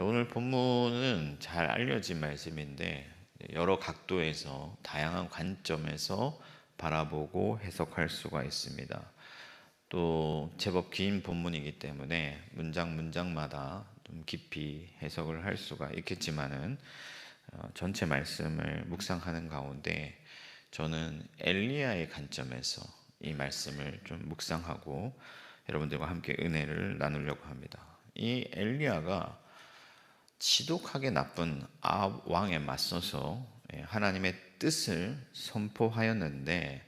오늘 본문은 잘 알려진 말씀인데 여러 각도에서 다양한 관점에서 바라보고 해석할 수가 있습니다. 또 제법 긴 본문이기 때문에 문장 문장마다 좀 깊이 해석을 할 수가 있겠지만은 어, 전체 말씀을 묵상하는 가운데 저는 엘리야의 관점에서 이 말씀을 좀 묵상하고 여러분들과 함께 은혜를 나누려고 합니다. 이 엘리야가 지독하게 나쁜 아 왕에 맞서서 예, 하나님의 뜻을 선포하였는데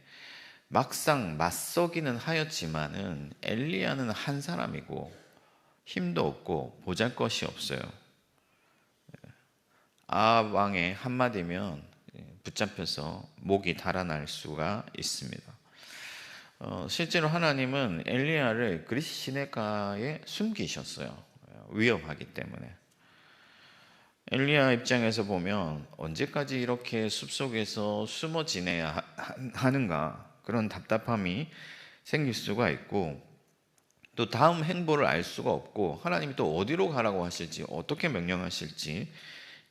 막상 맞서기는 하였지만은 엘리야는 한 사람이고 힘도 없고 보잘 것이 없어요. 예, 아 왕의 한마디면 예, 붙잡혀서 목이 달아날 수가 있습니다. 어, 실제로 하나님은 엘리야를 그리스 시내가에 숨기셨어요. 위험하기 때문에. 엘리야 입장에서 보면 언제까지 이렇게 숲속에서 숨어 지내야 하는가 그런 답답함이 생길 수가 있고 또 다음 행보를 알 수가 없고 하나님이 또 어디로 가라고 하실지 어떻게 명령하실지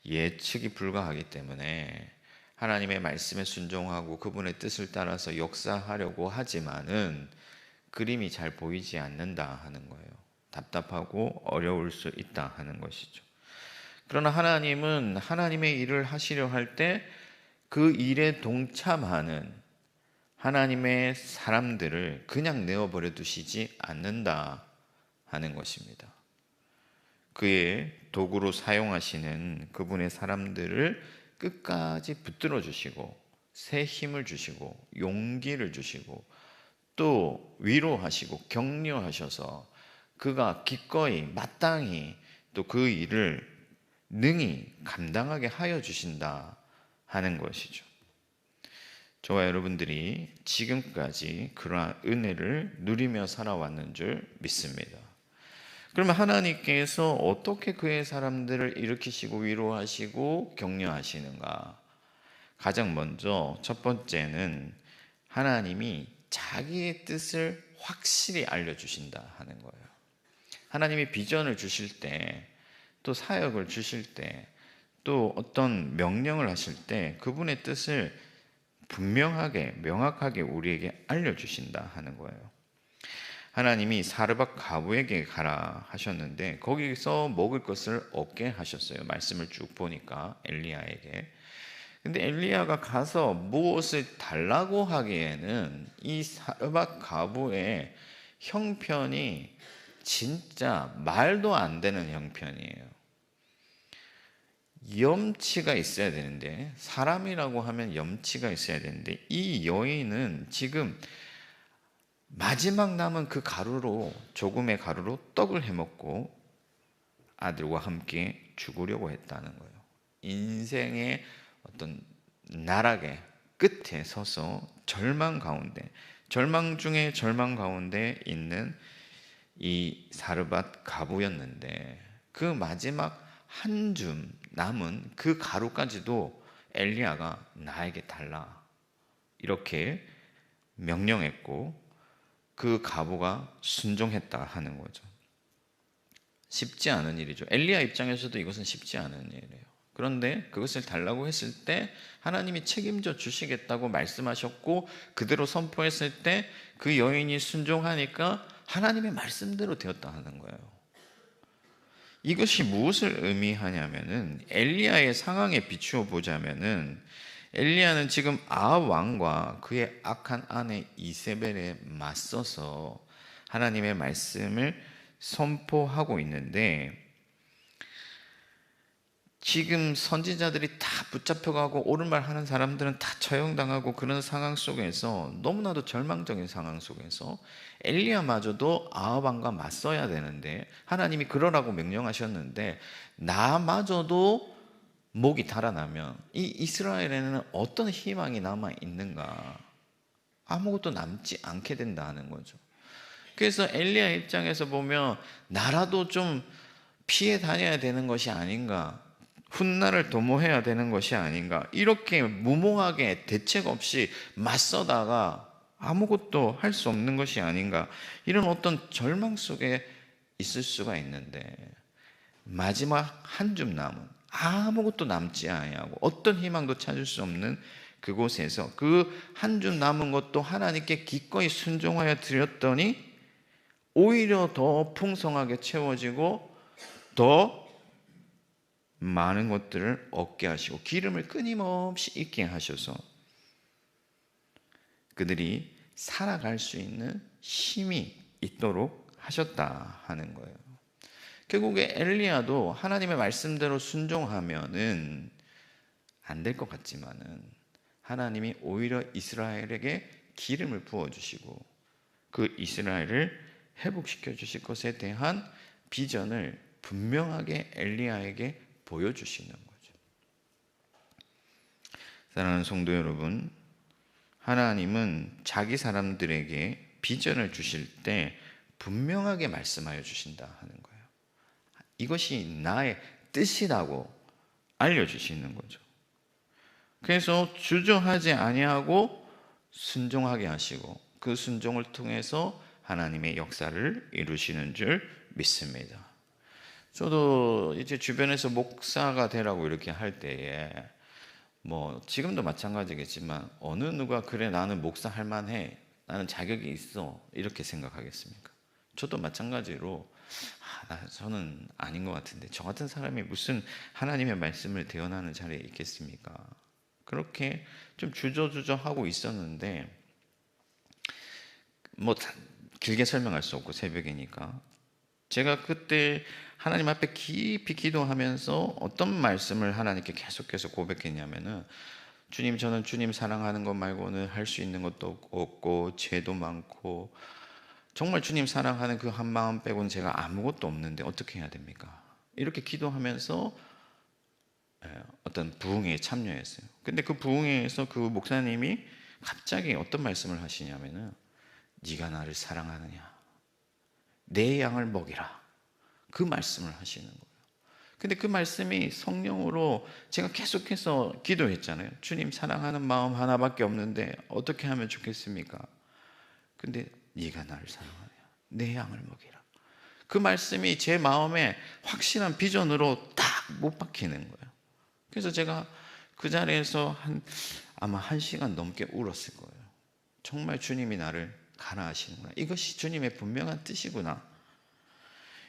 예측이 불가하기 때문에 하나님의 말씀에 순종하고 그분의 뜻을 따라서 역사하려고 하지만은 그림이 잘 보이지 않는다 하는 거예요. 답답하고 어려울 수 있다 하는 것이죠. 그러나 하나님은 하나님의 일을 하시려 할 때 그 일에 동참하는 하나님의 사람들을 그냥 내어버려 두시지 않는다 하는 것입니다. 그의 도구로 사용하시는 그분의 사람들을 끝까지 붙들어 주시고 새 힘을 주시고 용기를 주시고 또 위로하시고 격려하셔서 그가 기꺼이 마땅히 또 그 일을 능히 감당하게 하여 주신다 하는 것이죠. 저와 여러분들이 지금까지 그러한 은혜를 누리며 살아왔는 줄 믿습니다. 그러면 하나님께서 어떻게 그의 사람들을 일으키시고 위로하시고 격려하시는가? 가장 먼저 첫 번째는 하나님이 자기의 뜻을 확실히 알려주신다 하는 거예요. 하나님이 비전을 주실 때 또 사역을 주실 때 또 어떤 명령을 하실 때 그분의 뜻을 분명하게 명확하게 우리에게 알려주신다 하는 거예요. 하나님이 사르밧 가부에게 가라 하셨는데 거기서 먹을 것을 얻게 하셨어요. 말씀을 쭉 보니까 엘리야에게. 근데 엘리야가 가서 무엇을 달라고 하기에는 이 사르밧 가부의 형편이 진짜 말도 안 되는 형편이에요. 염치가 있어야 되는데 사람이라고 하면 염치가 있어야 되는데 이 여인은 지금 마지막 남은 그 가루로 조금의 가루로 떡을 해먹고 아들과 함께 죽으려고 했다는 거예요. 인생의 어떤 나락의 끝에 서서 절망 가운데 절망 중에 절망 가운데 있는 이 사르밧 가부였는데 그 마지막 한 줌 남은 그 가루까지도 엘리야가 나에게 달라 이렇게 명령했고 그 가부가 순종했다 하는 거죠. 쉽지 않은 일이죠. 엘리야 입장에서도 이것은 쉽지 않은 일이에요. 그런데 그것을 달라고 했을 때 하나님이 책임져 주시겠다고 말씀하셨고 그대로 선포했을 때 그 여인이 순종하니까 하나님의 말씀대로 되었다 하는 거예요. 이것이 무엇을 의미하냐면은 엘리야의 상황에 비추어 보자면은 엘리야는 지금 아합 왕과 그의 악한 아내 이세벨에 맞서서 하나님의 말씀을 선포하고 있는데 지금 선지자들이 다 붙잡혀가고 옳은 말 하는 사람들은 다 처형당하고 그런 상황 속에서 너무나도 절망적인 상황 속에서 엘리야마저도 아합 왕과 맞서야 되는데 하나님이 그러라고 명령하셨는데 나마저도 목이 달아나면 이 이스라엘에는 어떤 희망이 남아 있는가? 아무것도 남지 않게 된다는 거죠. 그래서 엘리야 입장에서 보면 나라도 좀 피해 다녀야 되는 것이 아닌가? 훗날을 도모해야 되는 것이 아닌가? 이렇게 무모하게 대책 없이 맞서다가 아무것도 할 수 없는 것이 아닌가? 이런 어떤 절망 속에 있을 수가 있는데 마지막 한 줌 남은 아무것도 남지 아니하고 어떤 희망도 찾을 수 없는 그곳에서 그 한 줌 남은 것도 하나님께 기꺼이 순종하여 드렸더니 오히려 더 풍성하게 채워지고 더 많은 것들을 얻게 하시고 기름을 끊임없이 있게 하셔서 그들이 살아갈 수 있는 힘이 있도록 하셨다 하는 거예요. 결국에 엘리야도 하나님의 말씀대로 순종하면은 안 될 것 같지만은 하나님이 오히려 이스라엘에게 기름을 부어 주시고 그 이스라엘을 회복시켜 주실 것에 대한 비전을 분명하게 엘리야에게 보여주시는 거죠. 사랑하는 성도 여러분, 하나님은 자기 사람들에게 비전을 주실 때 분명하게 말씀하여 주신다 하는 거예요. 이것이 나의 뜻이라고 알려주시는 거죠. 그래서 주저하지 아니하고 순종하게 하시고 그 순종을 통해서 하나님의 역사를 이루시는 줄 믿습니다. 저도 이제 주변에서 목사가 되라고 이렇게 할 때에 뭐 지금도 마찬가지겠지만 어느 누가 그래 나는 목사 할 만해 나는 자격이 있어 이렇게 생각하겠습니까? 저도 마찬가지로 아, 저는 아닌 것 같은데 저 같은 사람이 무슨 하나님의 말씀을 대언하는 자리에 있겠습니까? 그렇게 좀 주저주저 하고 있었는데 뭐 길게 설명할 수 없고 새벽이니까 제가 그때 하나님 앞에 깊이 기도하면서 어떤 말씀을 하나님께 계속해서 고백했냐면은 주님 저는 주님 사랑하는 것 말고는 할 수 있는 것도 없고 죄도 많고 정말 주님 사랑하는 그 한 마음 빼고는 제가 아무것도 없는데 어떻게 해야 됩니까? 이렇게 기도하면서 예, 어떤 부흥회에 참여했어요. 근데 그 부흥회에서 그 목사님이 갑자기 어떤 말씀을 하시냐면은 네가 나를 사랑하느냐? 내 양을 먹이라. 그 말씀을 하시는 거예요. 근데 그 말씀이 성령으로 제가 계속해서 기도했잖아요. 주님 사랑하는 마음 하나밖에 없는데 어떻게 하면 좋겠습니까? 근데 네가 나를 사랑하냐? 내 양을 먹이라. 그 말씀이 제 마음에 확실한 비전으로 딱 못 박히는 거예요. 그래서 제가 그 자리에서 한 아마 한 시간 넘게 울었을 거예요. 정말 주님이 나를 가나하시는구나. 이것이 주님의 분명한 뜻이구나.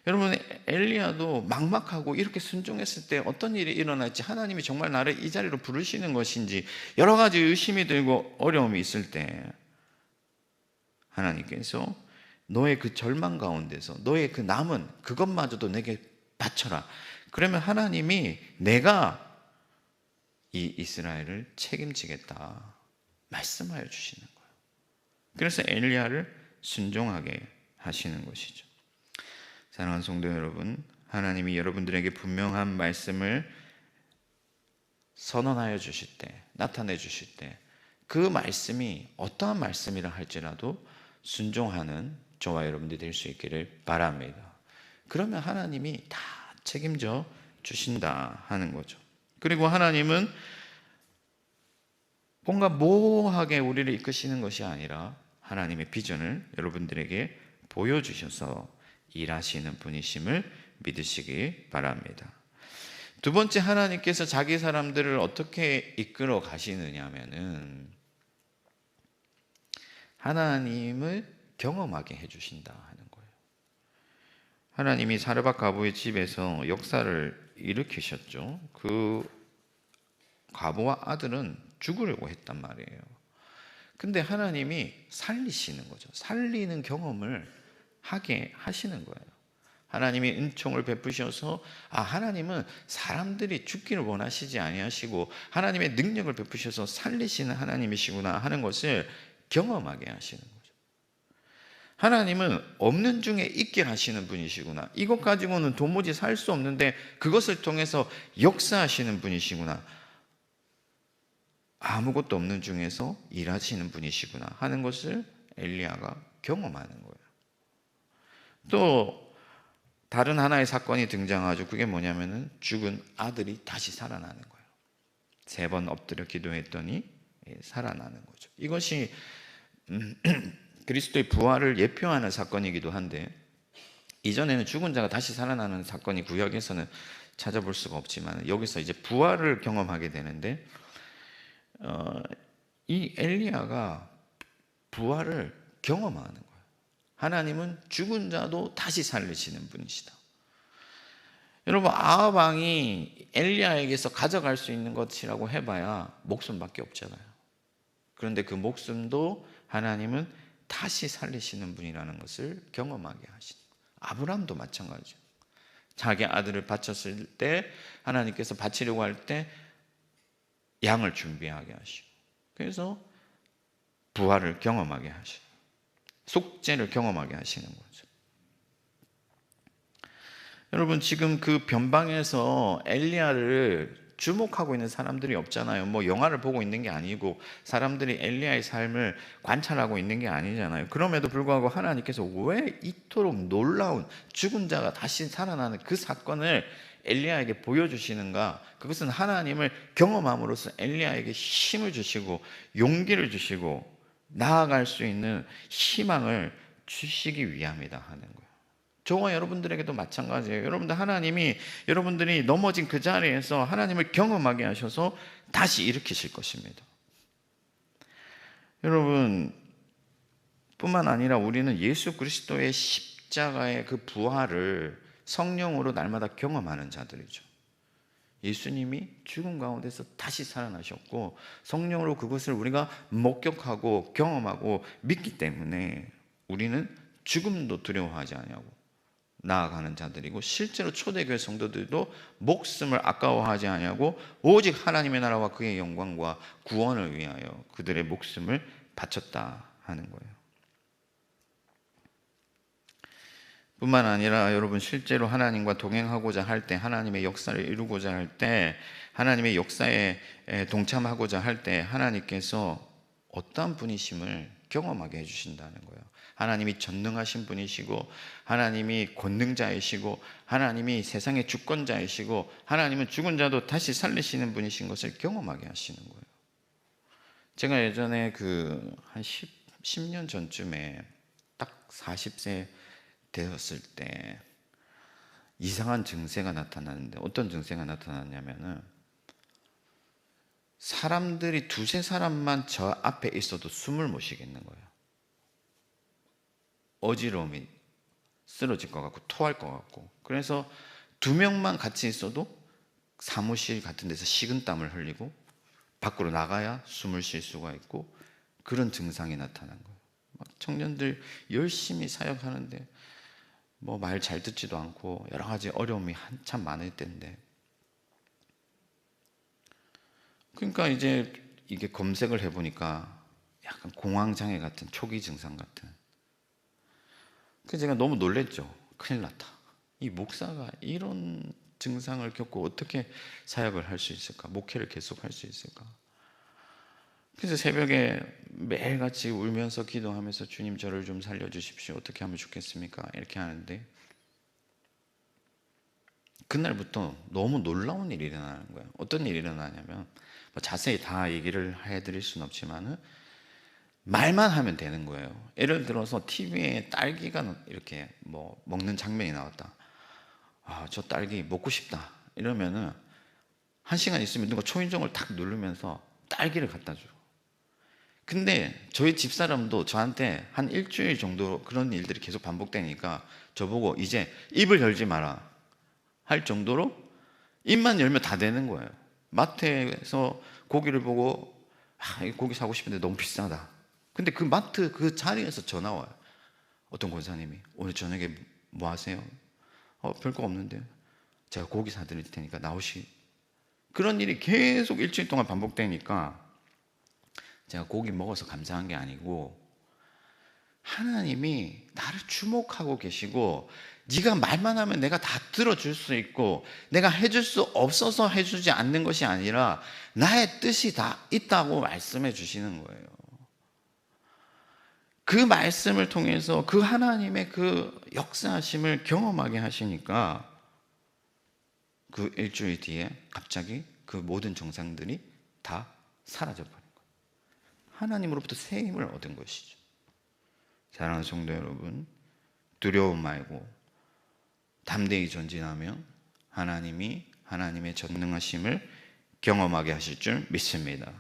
여러분 엘리야도 막막하고 이렇게 순종했을 때 어떤 일이 일어날지 하나님이 정말 나를 이 자리로 부르시는 것인지 여러 가지 의심이 들고 어려움이 있을 때 하나님께서 너의 그 절망 가운데서 너의 그 남은 그것마저도 내게 바쳐라. 그러면 하나님이 내가 이 이스라엘을 책임지겠다 말씀하여 주시는 거예요. 그래서 엘리야를 순종하게 하시는 것이죠. 사랑하는 성도 여러분, 하나님이 여러분들에게 분명한 말씀을 선언하여 주실 때, 나타내 주실 때, 그 말씀이 어떠한 말씀이라 할지라도 순종하는 저와 여러분들이 될 수 있기를 바랍니다. 그러면 하나님이 다 책임져 주신다 하는 거죠. 그리고 하나님은 뭔가 모호하게 우리를 이끄시는 것이 아니라 하나님의 비전을 여러분들에게 보여주셔서 일하시는 분이심을 믿으시기 바랍니다. 두 번째 하나님께서 자기 사람들을 어떻게 이끌어 가시느냐면은 하나님을 경험하게 해 주신다 하는 거예요. 하나님이 사르밧 가부의 집에서 역사를 일으키셨죠. 그 가부와 아들은 죽으려고 했단 말이에요. 근데 하나님이 살리시는 거죠. 살리는 경험을 하게 하시는 거예요. 하나님이 은총을 베푸셔서 아 하나님은 사람들이 죽기를 원하시지 아니하시고 하나님의 능력을 베푸셔서 살리시는 하나님이시구나 하는 것을 경험하게 하시는 거죠. 하나님은 없는 중에 있게 하시는 분이시구나. 이것 가지고는 도무지 살 수 없는데 그것을 통해서 역사하시는 분이시구나. 아무것도 없는 중에서 일하시는 분이시구나 하는 것을 엘리야가 경험하는 거예요. 또 다른 하나의 사건이 등장하죠. 그게 뭐냐면은 죽은 아들이 다시 살아나는 거예요. 세 번 엎드려 기도했더니 예, 살아나는 거죠. 이것이 음, 그리스도의 부활을 예표하는 사건이기도 한데 이전에는 죽은 자가 다시 살아나는 사건이 구약에서는 찾아볼 수가 없지만 여기서 이제 부활을 경험하게 되는데 어, 이 엘리야가 부활을 경험하는 거예요. 하나님은 죽은 자도 다시 살리시는 분이시다. 여러분 아합 왕이 엘리야에게서 가져갈 수 있는 것이라고 해봐야 목숨밖에 없잖아요. 그런데 그 목숨도 하나님은 다시 살리시는 분이라는 것을 경험하게 하신. 아브라함도 마찬가지죠. 자기 아들을 바쳤을 때 하나님께서 바치려고 할 때 양을 준비하게 하시고 그래서 부활을 경험하게 하시고 속죄를 경험하게 하시는 거죠. 여러분 지금 그 변방에서 엘리야를 주목하고 있는 사람들이 없잖아요. 뭐 영화를 보고 있는 게 아니고 사람들이 엘리야의 삶을 관찰하고 있는 게 아니잖아요. 그럼에도 불구하고 하나님께서 왜 이토록 놀라운 죽은 자가 다시 살아나는 그 사건을 엘리야에게 보여주시는가? 그것은 하나님을 경험함으로써 엘리야에게 힘을 주시고 용기를 주시고 나아갈 수 있는 희망을 주시기 위함이다 하는 거예요. 저와 여러분들에게도 마찬가지예요. 여러분들 하나님이 여러분들이 넘어진 그 자리에서 하나님을 경험하게 하셔서 다시 일으키실 것입니다. 여러분 뿐만 아니라 우리는 예수 그리스도의 십자가의 그 부활을 성령으로 날마다 경험하는 자들이죠. 예수님이 죽은 가운데서 다시 살아나셨고 성령으로 그것을 우리가 목격하고 경험하고 믿기 때문에 우리는 죽음도 두려워하지 않냐고 나아가는 자들이고 실제로 초대교회 성도들도 목숨을 아까워하지 않냐고 오직 하나님의 나라와 그의 영광과 구원을 위하여 그들의 목숨을 바쳤다 하는 거예요. 뿐만 아니라 여러분 실제로 하나님과 동행하고자 할 때 하나님의 역사를 이루고자 할 때 하나님의 역사에 동참하고자 할 때 하나님께서 어떠한 분이심을 경험하게 해주신다는 거예요. 하나님이 전능하신 분이시고 하나님이 권능자이시고 하나님이 세상의 주권자이시고 하나님은 죽은 자도 다시 살리시는 분이신 것을 경험하게 하시는 거예요. 제가 예전에 그 한 10 년 전쯤에 딱 40세 되었을 때 이상한 증세가 나타나는데 어떤 증세가 나타났냐면은 사람들이 두세 사람만 저 앞에 있어도 숨을 못 쉬겠는 거예요. 어지러움이 쓰러질 것 같고 토할 것 같고 그래서 두 명만 같이 있어도 사무실 같은 데서 식은땀을 흘리고 밖으로 나가야 숨을 쉴 수가 있고 그런 증상이 나타난 거예요. 막 청년들 열심히 사역하는데 뭐 말 잘 듣지도 않고 여러 가지 어려움이 한참 많을 때인데 그러니까 이제 이게 검색을 해보니까 약간 공황장애 같은 초기 증상 같은 그래서 제가 너무 놀랬죠. 큰일 났다. 이 목사가 이런 증상을 겪고 어떻게 사역을 할 수 있을까? 목회를 계속 할 수 있을까? 그래서 새벽에 매일같이 울면서 기도하면서 주님 저를 좀 살려주십시오. 어떻게 하면 좋겠습니까? 이렇게 하는데 그날부터 너무 놀라운 일이 일어나는 거예요. 어떤 일이 일어나냐면 뭐 자세히 다 얘기를 해드릴 수는 없지만은 말만 하면 되는 거예요. 예를 들어서 TV에 딸기가 이렇게 뭐 먹는 장면이 나왔다. 아, 저 딸기 먹고 싶다. 이러면은 한 시간 있으면 누가 초인종을 탁 누르면서 딸기를 갖다 줘. 근데 저희 집사람도 저한테 한 일주일 정도 그런 일들이 계속 반복되니까 저보고 이제 입을 열지 마라 할 정도로 입만 열면 다 되는 거예요. 마트에서 고기를 보고 아, 이 고기 사고 싶은데 너무 비싸다. 근데 그 마트 그 자리에서 전화 와요. 어떤 권사님이 오늘 저녁에 뭐 하세요? 어, 별거 없는데 제가 고기 사드릴 테니까 나오시. 그런 일이 계속 일주일 동안 반복되니까 제가 고기 먹어서 감사한 게 아니고 하나님이 나를 주목하고 계시고 네가 말만 하면 내가 다 들어줄 수 있고 내가 해줄 수 없어서 해주지 않는 것이 아니라 나의 뜻이 다 있다고 말씀해 주시는 거예요. 그 말씀을 통해서 그 하나님의 그 역사하심을 경험하게 하시니까 그 일주일 뒤에 갑자기 그 모든 정상들이 다 사라져 버린 거예요. 하나님으로부터 새 힘을 얻은 것이죠. 사랑하는 성도 여러분, 두려움 말고 담대히 전진하면 하나님이 하나님의 전능하심을 경험하게 하실 줄 믿습니다.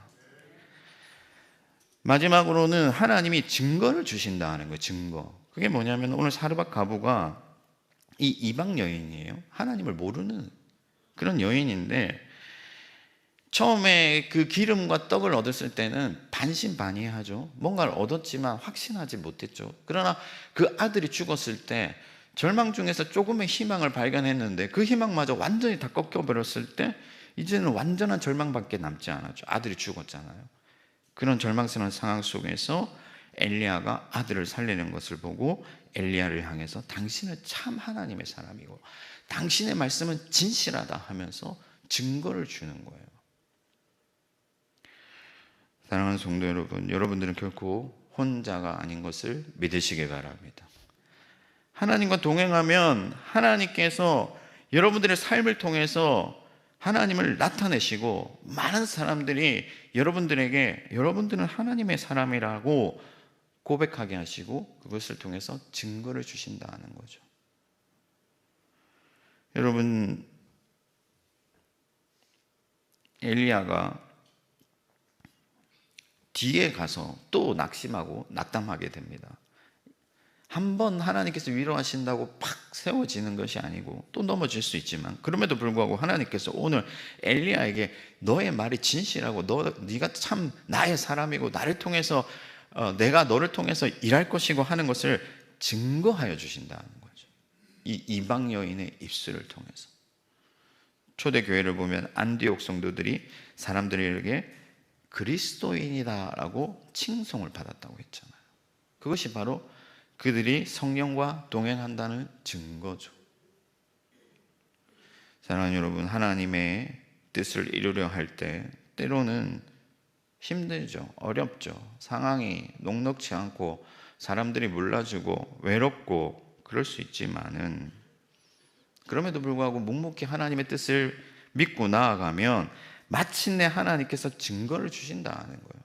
마지막으로는 하나님이 증거를 주신다 하는 거예요. 증거. 그게 뭐냐면 오늘 사르밧 가부가 이 이방 여인이에요. 하나님을 모르는 그런 여인인데 처음에 그 기름과 떡을 얻었을 때는 반신반의하죠. 뭔가를 얻었지만 확신하지 못했죠. 그러나 그 아들이 죽었을 때 절망 중에서 조금의 희망을 발견했는데 그 희망마저 완전히 다 꺾여버렸을 때 이제는 완전한 절망밖에 남지 않았죠. 아들이 죽었잖아요. 그런 절망스러운 상황 속에서 엘리야가 아들을 살리는 것을 보고 엘리야를 향해서 당신은 참 하나님의 사람이고 당신의 말씀은 진실하다 하면서 증거를 주는 거예요. 사랑하는 성도 여러분, 여러분들은 결코 혼자가 아닌 것을 믿으시기 바랍니다. 하나님과 동행하면 하나님께서 여러분들의 삶을 통해서 하나님을 나타내시고 많은 사람들이 여러분들에게 여러분들은 하나님의 사람이라고 고백하게 하시고 그것을 통해서 증거를 주신다는 거죠. 여러분 엘리야가 뒤에 가서 또 낙심하고 낙담하게 됩니다. 한 번 하나님께서 위로하신다고 팍 세워지는 것이 아니고 또 넘어질 수 있지만 그럼에도 불구하고 하나님께서 오늘 엘리야에게 너의 말이 진실하고 너 네가 참 나의 사람이고 나를 통해서 어, 내가 너를 통해서 일할 것이고 하는 것을 증거하여 주신다는 거죠. 이 이방 여인의 입술을 통해서 초대 교회를 보면 안디옥 성도들이 사람들에게 그리스도인이다라고 칭송을 받았다고 했잖아요. 그것이 바로 그들이 성령과 동행한다는 증거죠. 사랑하는 여러분, 하나님의 뜻을 이루려 할 때 때로는 힘들죠. 어렵죠. 상황이 녹록치 않고 사람들이 몰라주고 외롭고 그럴 수 있지만은 그럼에도 불구하고 묵묵히 하나님의 뜻을 믿고 나아가면 마침내 하나님께서 증거를 주신다는 거예요.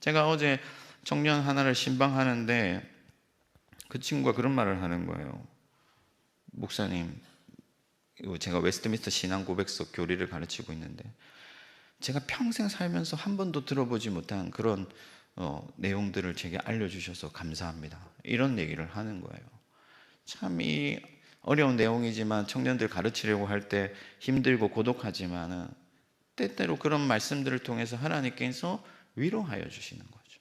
제가 어제 청년 하나를 신방하는데 그 친구가 그런 말을 하는 거예요. 목사님, 제가 웨스트미스터 신앙 고백서 교리를 가르치고 있는데 제가 평생 살면서 한 번도 들어보지 못한 그런 어, 내용들을 제게 알려주셔서 감사합니다. 이런 얘기를 하는 거예요. 참 이 어려운 내용이지만 청년들 가르치려고 할 때 힘들고 고독하지만은 때때로 그런 말씀들을 통해서 하나님께서 위로하여 주시는 거죠.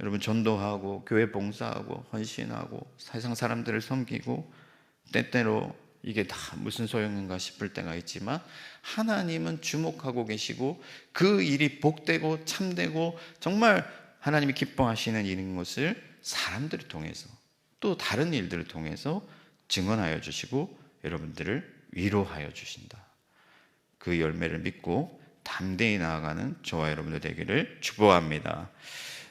여러분 전도하고 교회 봉사하고 헌신하고 세상 사람들을 섬기고 때때로 이게 다 무슨 소용인가 싶을 때가 있지만 하나님은 주목하고 계시고 그 일이 복되고 참되고 정말 하나님이 기뻐하시는 일인 것을 사람들을 통해서 또 다른 일들을 통해서 증언하여 주시고 여러분들을 위로하여 주신다. 그 열매를 믿고 담대히 나아가는 저와 여러분들 되기를 축복합니다.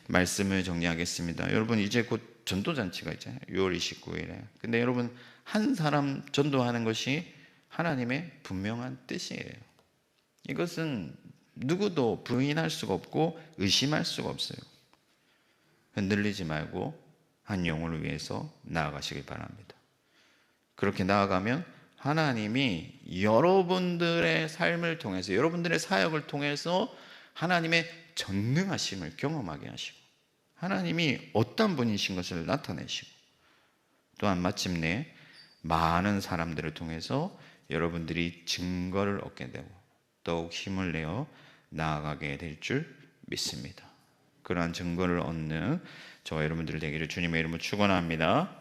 말씀을 정리하겠습니다. 여러분 이제 곧 전도 잔치가 있잖아요. 6월 29일에. 근데 여러분 한 사람 전도하는 것이 하나님의 분명한 뜻이에요. 이것은 누구도 부인할 수가 없고 의심할 수가 없어요. 흔들리지 말고 한 영혼을 위해서 나아가시길 바랍니다. 그렇게 나아가면 하나님이 여러분들의 삶을 통해서 여러분들의 사역을 통해서 하나님의 전능하심을 경험하게 하시고 하나님이 어떤 분이신 것을 나타내시고 또한 마침내 많은 사람들을 통해서 여러분들이 증거를 얻게 되고 더욱 힘을 내어 나아가게 될 줄 믿습니다. 그러한 증거를 얻는 저와 여러분들 되기를 주님의 이름으로 축원합니다.